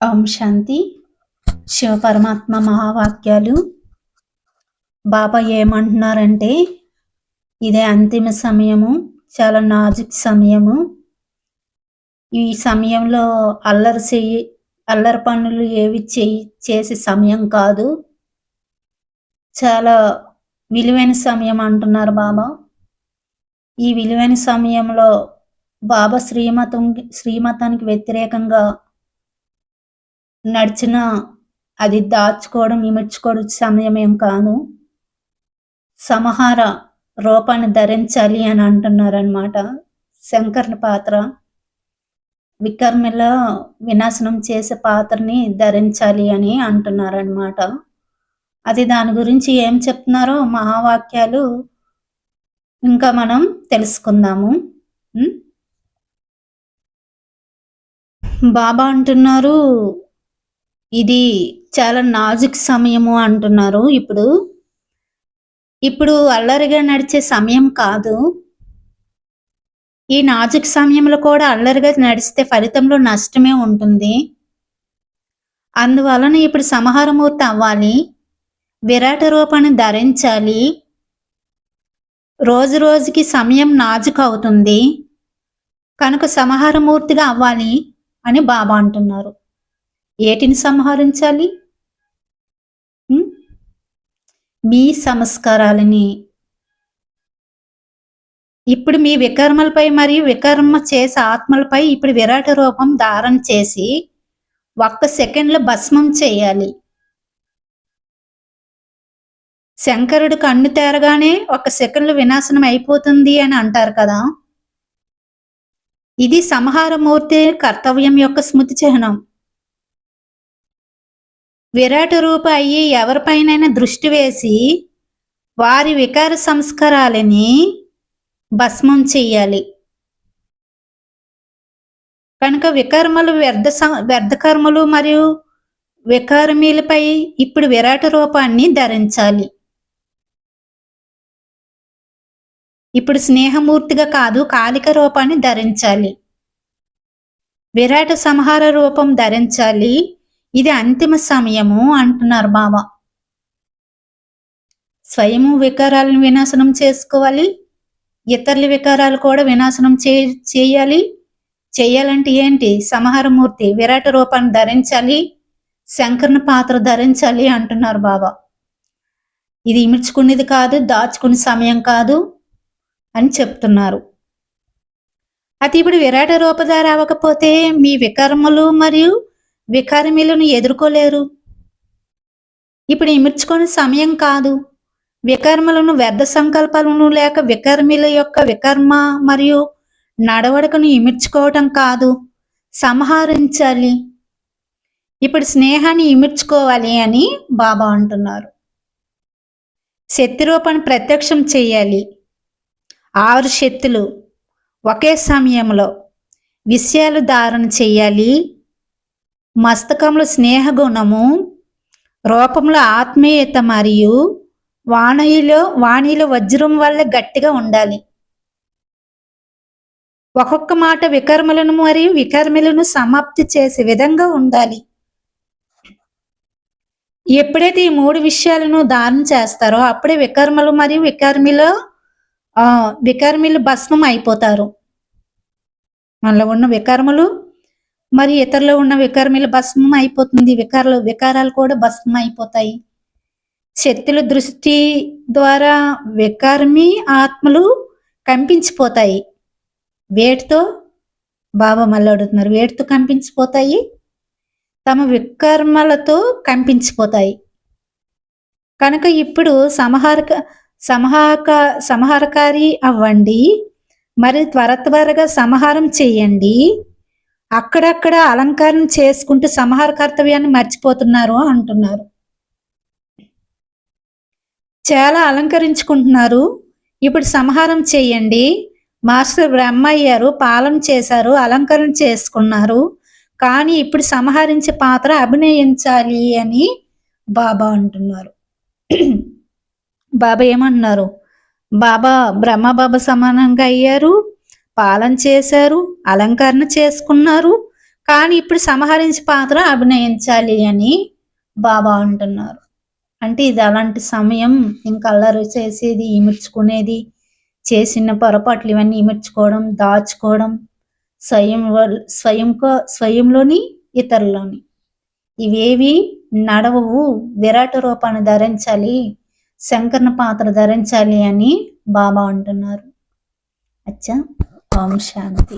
ఓం శాంతి. శివ పరమాత్మ మహావాక్యాలు. బాబా ఏమంటున్నారంటే ఇదే అంతిమ సమయము చాలా నాజుక్ సమయము. ఈ సమయంలో అల్లరి చెయ్యి అల్లరి పనులు ఏవి చేయి చేసే సమయం కాదు. చాలా విలువైన సమయం అంటున్నారు బాబా. ఈ విలువైన సమయంలో బాబా శ్రీమతం శ్రీమతానికి వ్యతిరేకంగా నడిచిన అది దాచుకోవడం ఇమర్చుకోవడం సమయం ఏం కాదు. సమహార రూపాన్ని ధరించాలి అని అంటున్నారనమాట శంకర్ని పాత్ర. వికర్మిలో వినాశనం చేసే పాత్రని ధరించాలి అని అంటున్నారనమాట అది దాని గురించి ఏం చెప్తున్నారో మహావాక్యాలు ఇంకా మనం తెలుసుకుందాము. బాబా అంటున్నారు ఇది చాలా నాజుక్ సమయము అంటున్నారు. ఇప్పుడు ఇప్పుడు అల్లరిగా నడిచే సమయం కాదు. ఈ నాజుక్ సమయంలో కూడా అల్లరిగా నడిస్తే ఫలితంలో నష్టమే ఉంటుంది. అందువలన ఇప్పుడు సమహారమూర్తి అవ్వాలి. విరాట రూపాన్ని ధరించాలి. రోజు రోజుకి సమయం నాజుక్ అవుతుంది. కనుక సమహారమూర్తిగా అవ్వాలి అని బాబా అంటున్నారు. ఏటిని సంహరించాలి? మీ సంస్కారాలని. ఇప్పుడు మీ వికర్మలపై మరియు వికర్మ చేసే ఆత్మలపై ఇప్పుడు విరాట రూపం ధారణ చేసి ఒక్క సెకండ్లో భస్మం చేయాలి. శంకరుడు కన్ను తేరగానే ఒక సెకండ్లో వినాశనం అయిపోతుంది అని అంటారు కదా. ఇది సంహారమూర్తి కర్తవ్యం యొక్క స్మృతి చిహ్నం. విరాట రూప అయ్యి ఎవరిపైనైనా దృష్టి వేసి వారి వికార సంస్కారాలని భస్మం చెయ్యాలి. కనుక వికర్మలు వ్యర్థ సం- మరియు వికారమీలపై ఇప్పుడు విరాట రూపాన్ని ధరించాలి. ఇప్పుడు స్నేహమూర్తిగా కాదు కాలిక రూపాన్ని ధరించాలి. విరాట సంహార రూపం ధరించాలి. ఇది అంతిమ సమయము అంటున్నారు బాబా స్వయము వికారాలను వినాశనం చేసుకోవాలి. ఇతరుల వికారాలు కూడా వినాశనం చే చేయాలి. చేయాలంటే ఏంటి? సమహారమూర్తి విరాట రూపాన్ని ధరించాలి. శంకరణ పాత్ర ధరించాలి అంటున్నారు బాబా ఇది ఇమిడ్చుకునేది కాదు దాచుకునే సమయం కాదు అని చెప్తున్నారు. అది ఇప్పుడు విరాట రూపధార అవ్వకపోతే మీ వికర్మలు మరియు వికర్మిలను ఎదుర్కోలేరు. ఇప్పుడు ఇమిర్చుకొని సమయం కాదు. వికర్మలను వ్యర్థ సంకల్పాలను లేక వికర్మిల యొక్క వికర్మ మరియు నడవడకను ఇమిర్చుకోవటం కాదు. సంహరించాలి. ఇప్పుడు స్నేహాన్ని ఇమిర్చుకోవాలి అని బాబా అంటున్నారు. శక్తిరూపాన్ని ప్రత్యక్షం చేయాలి. ఆరు శక్తులు ఒకే సమయంలో విషయాలు ధారణ చేయాలి. మస్తకంలో స్నేహగుణము రూపంలో ఆత్మీయత మరియు వాణిలో వాణిలో వజ్రం వల్ల గట్టిగా ఉండాలి. ఒక్కొక్క మాట వికర్మలను మరియు వికర్మలను సమాప్తి చేసే విధంగా ఉండాలి. ఎప్పుడైతే ఈ మూడు విషయాలను దానం చేస్తారో అప్పుడే వికర్మలు మరియు వికర్మిలో వికర్మిలు భస్మం అయిపోతారు. మనలో ఉన్న వికర్మలు మరి ఇతరులో ఉన్న వికర్మిలు భస్మం అయిపోతుంది. వికారాలు వికారాలు కూడా భస్మం అయిపోతాయి. శక్తుల దృష్టి ద్వారా వికారమి ఆత్మలు కంపించిపోతాయి. వేటితో బాబా మళ్ళీ అడుగుతున్నారు వేటితో కంపించిపోతాయి? తమ వికర్మలతో కంపించిపోతాయి. కనుక ఇప్పుడు సంహారక సమహాక సంహారకారి అవ్వండి. మరి త్వర త్వరగా సంహారం చేయండి. అక్కడక్కడ అలంకారం చేసుకుంటూ సంహార కర్తవ్యాన్ని మర్చిపోతున్నారు అంటున్నారు. చాలా అలంకరించుకుంటున్నారు. ఇప్పుడు సంహారం చేయండి. మాస్టర్ బ్రహ్మ అయ్యారు పాలన చేశారు అలంకరణ చేసుకున్నారు. కానీ ఇప్పుడు సంహరించే పాత్ర అభినయించాలి అని బాబా అంటున్నారు. బాబా ఏమంటున్నారు? బాబా బ్రహ్మ బాబా సమానంగా అయ్యారు. పాలన చేశారు అలంకరణ చేసుకున్నారు కానీ ఇప్పుడు సంహరించి పాత్ర అభినయించాలి అని బాబా అంటున్నారు. అంటే ఇది అలాంటి సమయం ఇంకా అల్లరి చేసేది ఇమిడ్చుకునేది చేసిన పొరపాట్లు ఇవన్నీ ఇమిడ్చుకోవడం దాచుకోవడం స్వయం స్వయంకో స్వయంలోని ఇతరులోని ఇవేవి నడవవు విరాట రూపాన్ని ధరించాలి శంకరణ పాత్ర ధరించాలి అని బాబా అంటున్నారు. అచ్చా? ఓం శాంతి